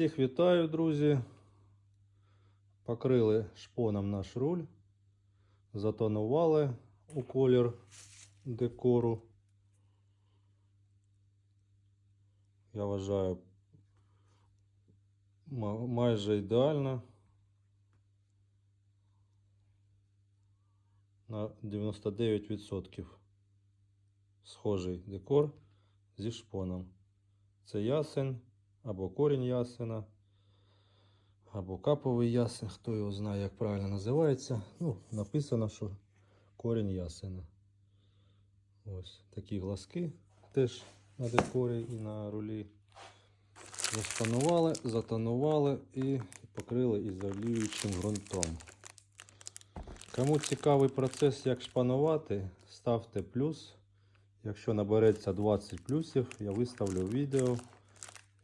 Всіх вітаю, друзі. Покрили шпоном наш руль, затонували у колір декору. Я вважаю майже ідеально. На 99% схожий декор зі шпоном. Це ясен або корінь ясена, або каповий ясен, хто його знає, як правильно називається. Ну, написано, що корінь ясена. Ось такі глазки теж на декорі і на рулі. Заспанували, затонували і покрили ізолюючим ґрунтом. Кому цікавий процес, як шпанувати, ставте плюс. Якщо набереться 20 плюсів, я виставлю відео,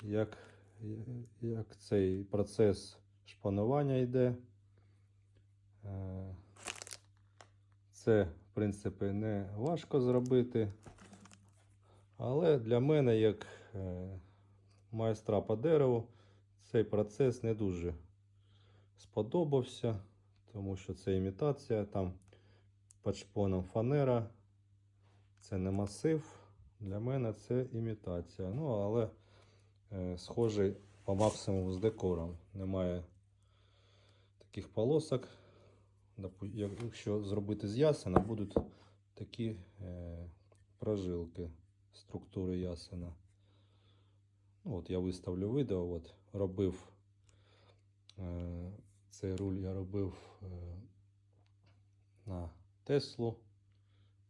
як, як цей процес шпанування йде. Е, Це, в принципі, не важко зробити. Але для мене, як е, майстра по дереву, цей процес не дуже сподобався, тому що це імітація, там під шпоном фанера. Це не масив. Для мене це імітація. Ну, але схожий по максимуму з декором. Немає таких полосок. Якщо зробити з ясена, будуть такі е, прожилки структури ясена. Ну, от я виставлю відео. От, робив е, цей руль я робив е, на Теслу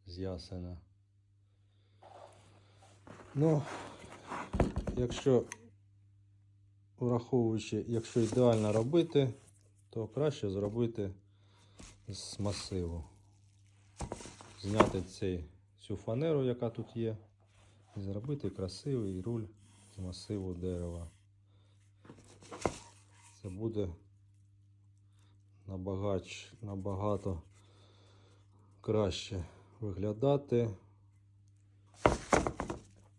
з ясена. Ну, якщо враховуючи, якщо ідеально робити, то краще зробити з масиву. Зняти цей, цю фанеру, яка тут є, і зробити красивий руль з масиву дерева. Це буде набагач, набагато краще виглядати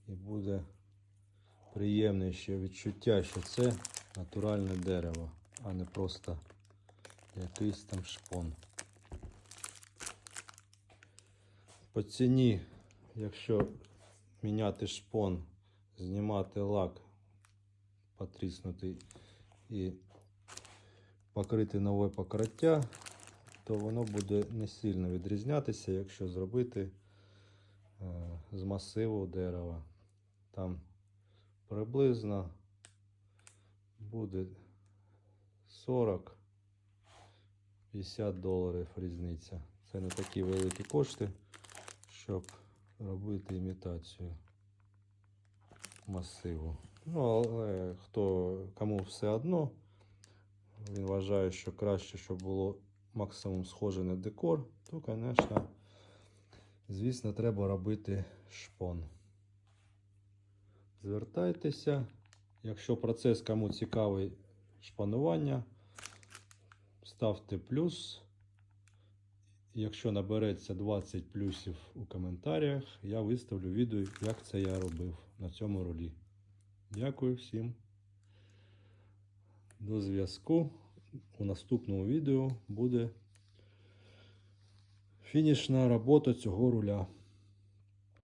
і буде приємніше відчуття, що це натуральне дерево, а не просто якийсь там шпон. По ціні, якщо міняти шпон, знімати лак, потріснутий і покрити нове покриття, то воно буде не сильно відрізнятися, якщо зробити е, з масиву дерева. Там приблизно буде 40-50 доларів різниця. Це не такі великі кошти, щоб робити імітацію масиву. Ну, але хто кому все одно, він вважає, що краще, щоб було максимум схоже на декор, то, звісно, звісно, треба робити шпон. Звертайтеся. Якщо процес кому цікавий шпанування, ставте плюс. Якщо набереться 20 плюсів у коментарях, я виставлю відео, як це я робив на цьому ролі. Дякую всім. До зв'язку. У наступному відео буде фінішна робота цього руля.